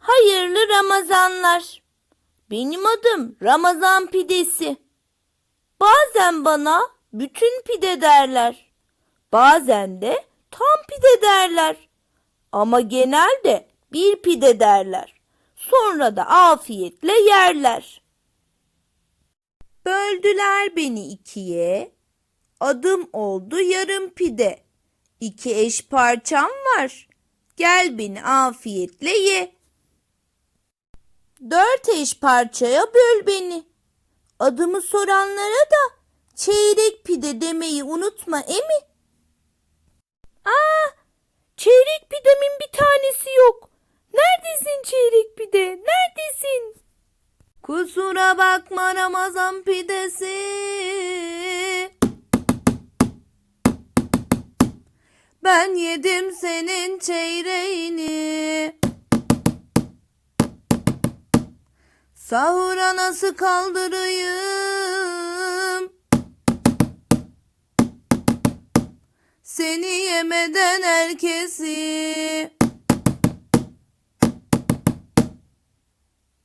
Hayırlı Ramazanlar. Benim adım Ramazan pidesi. Bazen bana bütün pide derler. Bazen de tam pide derler. Ama genelde bir pide derler. Sonra da afiyetle yerler. Böldüler beni ikiye. Adım oldu yarım pide. İki eş parçam var. Gel beni afiyetle ye. Dört eş parçaya böl beni. Adımı soranlara da çeyrek pide demeyi unutma emi. Aa, çeyrek pidemin bir tanesi yok. Neredesin çeyrek pide? Neredesin? Kusura bakma Ramazan pidesi. Ben yedim senin çeyreğini. Sahura nasıl kaldırayım? Seni yemeden herkesi.